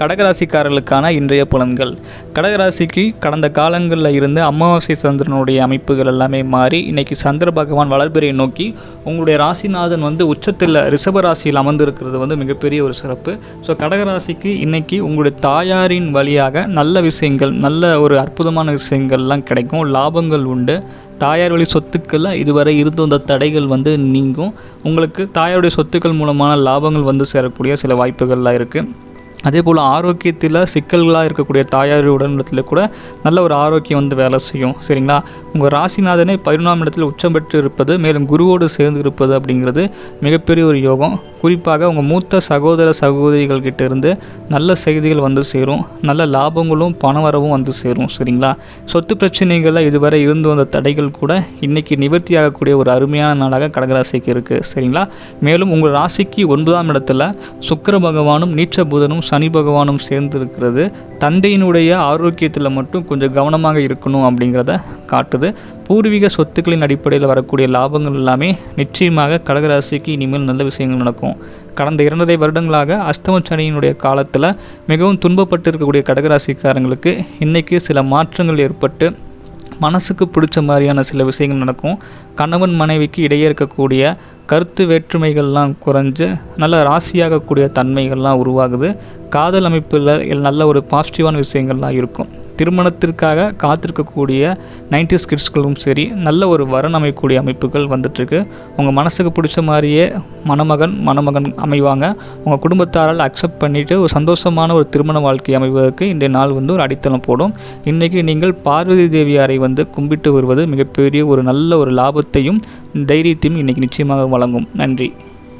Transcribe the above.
கடகராசிக்காரர்களுக்கான இன்றைய புலன்கள். கடகராசிக்கு கடந்த காலங்களில் இருந்து அமாவாசை சந்திரனுடைய அமைப்புகள் எல்லாமே மாறி இன்னைக்கு சந்திர பகவான் வளர்பிறை நோக்கி உங்களுடைய ராசிநாதன் வந்து உச்சத்தில் ரிஷப ராசியில் அமர்ந்திருக்கிறது வந்து மிகப்பெரிய ஒரு சிறப்பு. ஸோ கடகராசிக்கு இன்னைக்கு உங்களுடைய தாயாரின் வழியாக நல்ல விஷயங்கள் நல்ல ஒரு அற்புதமான விஷயங்கள்லாம் கிடைக்கும் லாபங்கள் உண்டு. தாயார் வழி சொத்துக்களில் இதுவரை இருந்து வந்த தடைகள் வந்து நீங்கும். உங்களுக்கு தாயாருடைய சொத்துக்கள் மூலமான லாபங்கள் வந்து சேரக்கூடிய சில வாய்ப்புகள்லாம் இருக்குது அதே போல் ஆரோக்கியத்தில் சிக்கல்களாக இருக்கக்கூடிய தாயார் உடல்நலத்தில் கூட நல்ல ஒரு ஆரோக்கியம் வந்து வேலை செய்யும். சரிங்களா? உங்கள் ராசிநாதனை பதினொன்றாம் இடத்தில் உச்சம் பெற்று இருப்பது மேலும் குருவோடு சேர்ந்து இருப்பது அப்படிங்கிறது மிகப்பெரிய ஒரு யோகம். குறிப்பாக உங்கள் மூத்த சகோதர சகோதரிகள் இருந்து நல்ல செய்திகள் வந்து சேரும். நல்ல லாபங்களும் பணவரவும் வந்து சேரும். சரிங்களா? சொத்து பிரச்சனைகளில் இதுவரை இருந்து வந்த தடைகள் கூட இன்னைக்கு நிவர்த்தி ஆகக்கூடிய ஒரு அருமையான நாளாக கடகராசிக்கு இருக்குது சரிங்களா? மேலும் உங்கள் ராசிக்கு ஒன்பதாம் இடத்துல சுக்கர பகவானும் நீச்ச புதனும் சனி பகவானும் சேர்ந்து இருக்கிறது தந்தையினுடைய ஆரோக்கியத்தில் மட்டும் கொஞ்சம் கவனமாக இருக்கணும் அப்படிங்கிறத காட்டுது. பூர்வீக சொத்துக்களின் அடிப்படையில் வரக்கூடிய லாபங்கள் எல்லாமே நிச்சயமாக கடகராசிக்கு இனிமேல் நல்ல விஷயங்கள் நடக்கும். கடந்த இரண்டரை வருடங்களாக அஸ்தம சனியினுடைய காலத்தில் மிகவும் துன்பப்பட்டு இருக்கக்கூடிய கடகராசிக்காரங்களுக்கு இன்றைக்கி சில மாற்றங்கள் ஏற்பட்டு மனசுக்கு பிடிச்ச மாதிரியான சில விஷயங்கள் நடக்கும். கணவன் மனைவிக்கு இடையே இருக்கக்கூடிய கருத்து வேற்றுமைகள்லாம் குறைஞ்சு நல்ல ராசியாகக்கூடிய தன்மைகள்லாம் உருவாகுது. காதல் அமைப்பில் நல்ல ஒரு பாசிட்டிவான விஷயங்கள்லாம் இருக்கும். திருமணத்திற்காக காத்திருக்கக்கூடிய நைன்டி கிட்ஸ்களும் சரி நல்ல ஒரு வரன் அமைக்கக்கூடிய அமைப்புகள் வந்துட்டுருக்கு. உங்கள் மனசுக்கு பிடிச்ச மாதிரியே மணமகன் மணமகன் அமைவாங்க. உங்கள் குடும்பத்தாரால் அக்செப்ட் பண்ணிவிட்டு ஒரு சந்தோஷமான ஒரு திருமண வாழ்க்கை அமைவதற்கு இன்றைய நாள் வந்து ஒரு அடித்தளம் போடும். இன்றைக்கி நீங்கள் பார்வதி தேவியாரை வந்து கும்பிட்டு வருவது மிகப்பெரிய ஒரு நல்ல ஒரு லாபத்தையும் தைரியத்தையும் இன்றைக்கி நிச்சயமாக வழங்கும். நன்றி.